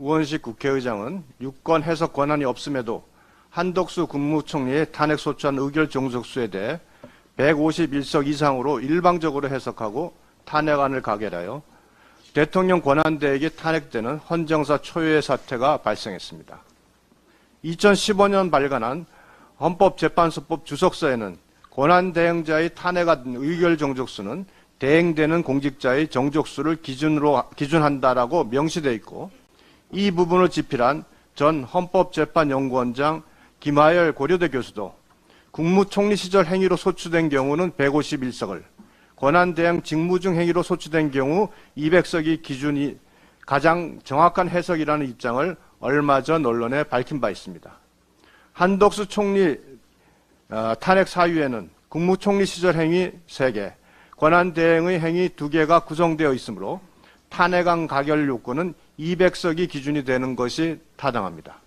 우원식 국회의장은 유권 해석 권한이 없음에도 한덕수 국무총리의 탄핵 소추안 의결 종족수에 대해 151석 이상으로 일방적으로 해석하고 탄핵안을 가결하여 대통령 권한대행이 탄핵되는 헌정사 초유의 사태가 발생했습니다. 2015년 발간한 헌법재판소법 주석서에는 권한대행자의 탄핵안 의결 정족수는 대행되는 공직자의 정족수를 기준으로 기준한다라고 명시되어 있고 이 부분을 집필한 전 헌법재판연구원장 김하열 고려대 교수도 국무총리 시절 행위로 소추된 경우는 151석을 권한대행 직무 중 행위로 소추된 경우 200석이 기준이 가장 정확한 해석이라는 입장을 얼마 전 언론에 밝힌 바 있습니다. 한덕수 총리 어, 탄핵 사유에는 국무총리 시절 행위 3개, 권한대행의 행위 2개가 구성되어 있으므로 탄핵안 가결 요건은 200석이 기준이 되는 것이 타당합니다.